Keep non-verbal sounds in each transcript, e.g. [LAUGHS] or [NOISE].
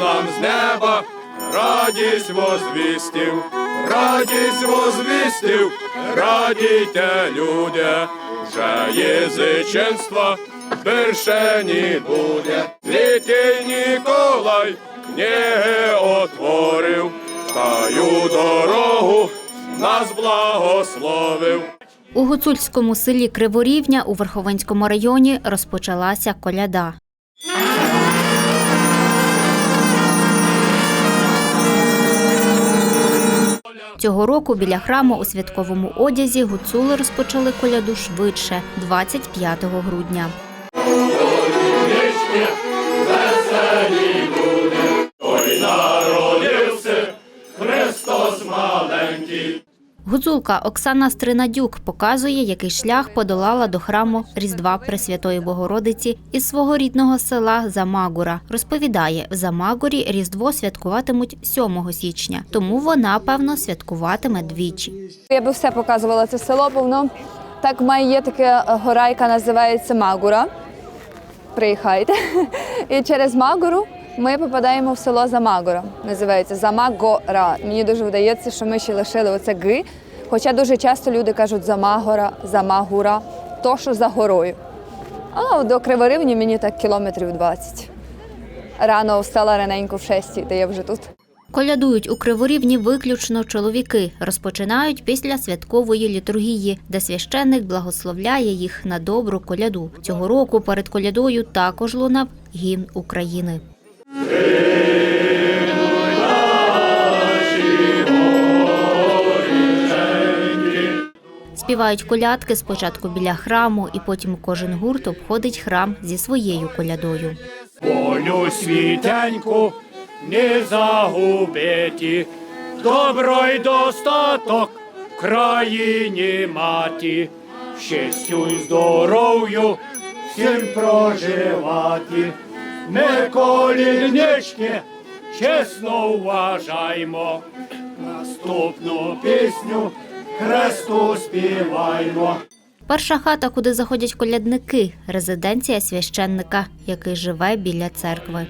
нам з неба, радість возвістив, радість возвістив, радійте, люди, вже язиченства більше не буде. Святий Ніколай книги отворив, таю дорогу нас благословив. У гуцульському селі Криворівня у Верховинському районі розпочалася коляда. Цього року біля храму у святковому одязі гуцули розпочали коляду швидше 25 грудня. Гуцулка Оксана Стринадюк показує, який шлях подолала до храму Різдва Пресвятої Богородиці із свого рідного села Замагура. Розповідає, в Замагурі Різдво святкуватимуть 7 січня, тому вона, певно, святкуватиме двічі. Я би все показувала це село, бо воно так має є таке е, гора, яка називається Магура. Приїхайте. [LAUGHS] І через Магуру ми попадаємо в село Замагора. Називається Замагора. Мені дуже вдається, що ми ще лишили оце Г. Хоча дуже часто люди кажуть Замагора, Замагура, то що за горою. А до Криворівні мені так кілометрів 20. Рано встала раненько в 6, де я вже тут. Колядують у Криворівні виключно чоловіки. Розпочинають після святкової літургії, де священник благословляє їх на добру коляду. Цього року перед колядою також лунав гімн України. Співають колядки спочатку біля храму, і потім кожен гурт обходить храм зі своєю колядою. Волю світеньку не загубити, добро й достаток в країні маті, щастю й здоров'ю всім проживати. Ми коліднички чесно вважаймо, наступну пісню Христу співаймо. Перша хата, куди заходять колядники резиденція священника, який живе біля церкви.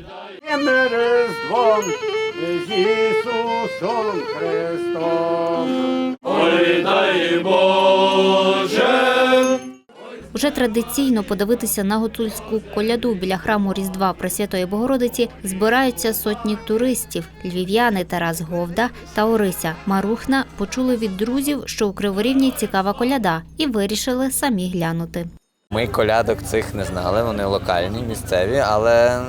З Ісусом Христом. Уже традиційно подивитися на гуцульську коляду біля храму Різдва Пресвятої Богородиці збираються сотні туристів. Львів'яни Тарас Говда та Орися Марухна почули від друзів, що у Криворівні цікава коляда, і вирішили самі глянути. Ми колядок цих не знали, вони локальні, місцеві, але,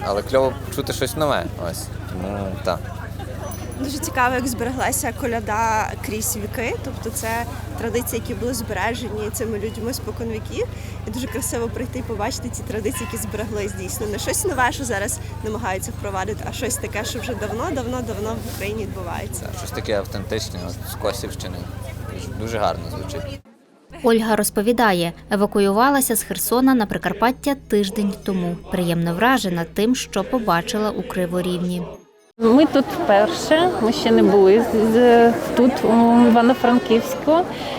але кльово чути щось нове. Ось. Тому так. Дуже цікаво, як збереглася коляда крізь віки. Тобто це традиції, які були збережені цими людьми спокон віків. І дуже красиво прийти і побачити ці традиції, які збереглись дійсно. Не щось нове, що зараз намагаються впровадити, а щось таке, що вже давно, давно, давно в Україні відбувається. Щось таке автентичне, з Косівщини. Дуже, дуже гарно звучить. Ольга розповідає, евакуювалася з Херсона на Прикарпаття тиждень тому. Приємно вражена тим, що побачила у Криворівні. Ми тут вперше, ми ще не були тут у Івано-Франківську.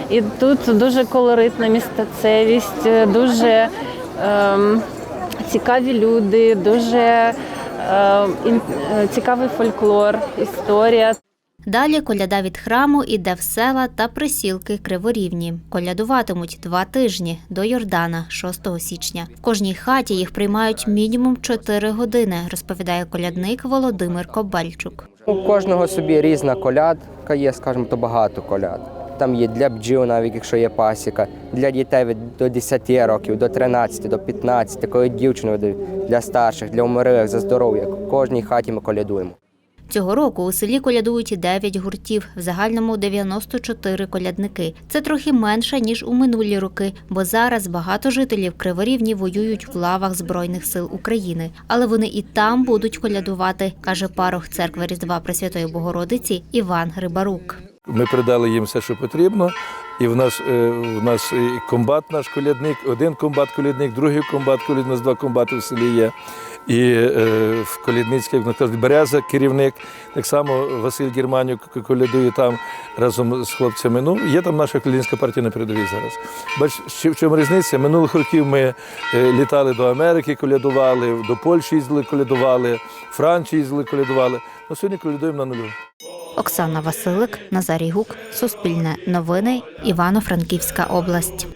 І тут дуже колоритна містецевість, дуже ем, цікаві люди, дуже ем, е, цікавий фольклор, історія. Далі коляда від храму іде в села та присілки Криворівні. Колядуватимуть два тижні до Йордана, 6 січня. В кожній хаті їх приймають мінімум 4 години, розповідає колядник Володимир Кобальчук. У кожного собі різна колядка є, скажімо, то багато коляд. Там є для бджіл, навіть якщо є пасіка, для дітей від до 10 років, до 13, до 15, такої дівчини до- для старших, для умерих, за здоров'я. В кожній хаті ми колядуємо. Цього року у селі колядують 9 гуртів, в загальному 94 колядники. Це трохи менше ніж у минулі роки, бо зараз багато жителів Криворівні воюють в лавах Збройних сил України. Але вони і там будуть колядувати, каже парох церкви Різдва Пресвятої Богородиці Іван Грибарук. Ми придали їм все, що потрібно. І в нас, е, в нас і комбат наш колядник, один комбат колядник, другий комбат колядник, у нас два комбати в селі є. І е, в кажуть, Береза, керівник. Так само Василь Германюк колядує там разом з хлопцями. Ну, є там наша колядницька партія на передовій зараз. Бач, в чому різниця? Минулих років ми е, літали до Америки, колядували, до Польщі їздили, колядували, Франції їздили, колядували. Ну, сьогодні колядуємо на нулю. Оксана Василик, Назарій Гук, Суспільне новини, Івано-Франківська область.